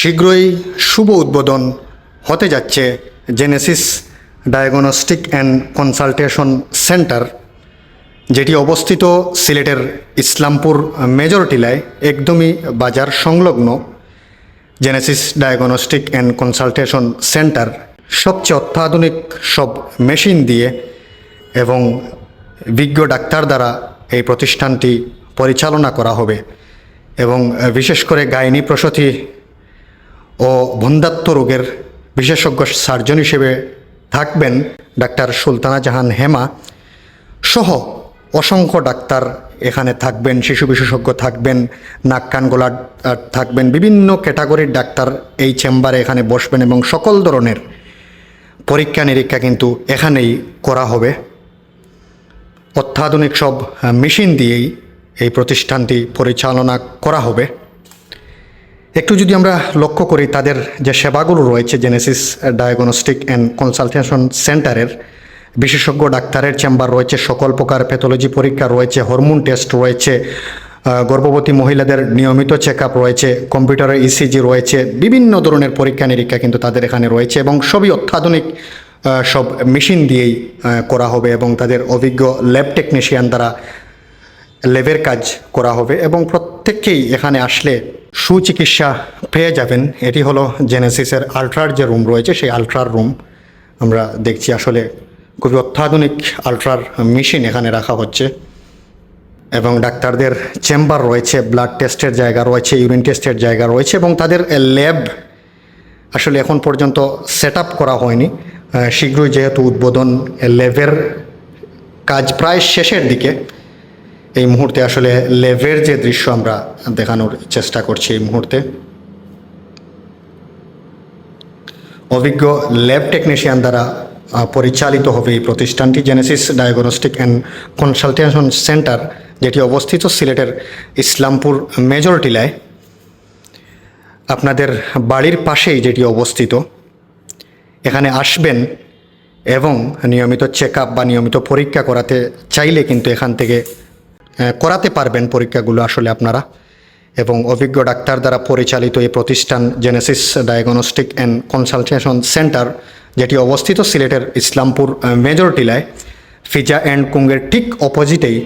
শীঘ্রই শুভ উদ্বোধন হতে যাচ্ছে Genesis diagnostic and consultation centre যেটি অবস্থিত সিলেটের ইসলামপুর মেজর টিলায় একদমই বাজার সংলগ্ন Genesis diagnostic and consultation centre সবচেয়ে অত্যাধুনিক সব মেশিন দিয়ে এবং বিজ্ঞ ডাক্তার দ্বারা এই প্রতিষ্ঠানটি পরিচালনা করা হবে এবং বিশেষ করে গাইনি প্রসূতি ও বন্ধাত্ম রোগের বিশেষজ্ঞ সার্জন হিসেবে থাকবেন ডাক্তার সুলতানা জাহান হেমা সহ অসংখ্য ডাক্তার এখানে থাকবেন, শিশু বিশেষজ্ঞ থাকবেন, নাক কান গলা থাকবেন, বিভিন্ন ক্যাটাগরির ডাক্তার এই চেম্বারে এখানে বসবেন এবং সকল ধরনের পরীক্ষা নিরীক্ষা কিন্তু এখানেই করা হবে। অত্যাধুনিক সব মেশিন দিয়েই এই প্রতিষ্ঠানটি পরিচালনা করা হবে। একটু যদি আমরা লক্ষ্য করি, তাদের যে সেবাগুলো রয়েছে জেনেসিস ডায়াগনস্টিক অ্যান্ড কনসালটেশন সেন্টারের বিশেষজ্ঞ ডাক্তারের চেম্বার রয়েছে, সকল প্রকার প্যাথোলজি পরীক্ষা রয়েছে হরমোন টেস্ট রয়েছে গর্ভবতী মহিলাদের নিয়মিত চেক আপ রয়েছে কম্পিউটারের ইসিজি রয়েছে, বিভিন্ন ধরনের পরীক্ষা নিরীক্ষা কিন্তু তাদের এখানে রয়েছে এবং সবই অত্যাধুনিক সব মেশিন দিয়েই করা হবে এবং তাদের অভিজ্ঞ ল্যাব টেকনিশিয়ান দ্বারা লেবের কাজ করা হবে এবং প্রত্যেককেই এখানে আসলে সুচিকিৎসা পেয়ে যাবেন। এটি হলো জেনেসিসের আলট্রার যে রুম রয়েছে, সেই আলট্রার রুম আমরা দেখছি। আসলে খুবই অত্যাধুনিক আলট্রার মেশিন এখানে রাখা হচ্ছে। এবং ডাক্তারদের চেম্বার রয়েছে ব্লাড টেস্টের জায়গা রয়েছে ইউরিন টেস্টের জায়গা রয়েছে এবং তাদের ল্যাব আসলে এখন পর্যন্ত সেট করা হয়নি। শীঘ্রই যেহেতু উদ্বোধন ল্যাবের কাজ প্রায় শেষের দিকে এই মুহূর্তে আসলে লেভের যে দৃশ্য আমরা দেখানোর চেষ্টা করছি এই মুহূর্তে। অভিজ্ঞ ল্যাব টেকনিশিয়ান দ্বারা পরিচালিত হবে এই প্রতিষ্ঠানটি Genesis diagnostic and consultation centre যেটি অবস্থিত সিলেটের ইসলামপুর মেজর টিলায় আপনাদের বাড়ির পাশেই যেটি অবস্থিত, এখানে আসবেন এবং নিয়মিত চেক আপ বা নিয়মিত পরীক্ষা করাতে চাইলে কিন্তু এখান থেকে করাতে পারবেন পরীক্ষাগুলো আসলে আপনারা। এবং অভিজ্ঞ ডাক্তার দ্বারা পরিচালিত এই প্রতিষ্ঠান Genesis diagnostic and consultation centre যেটি অবস্থিত সিলেটের ইসলামপুর মেজর টিলায়, ফিজা অ্যান্ড কুঙ্গের ঠিক অপোজিটেই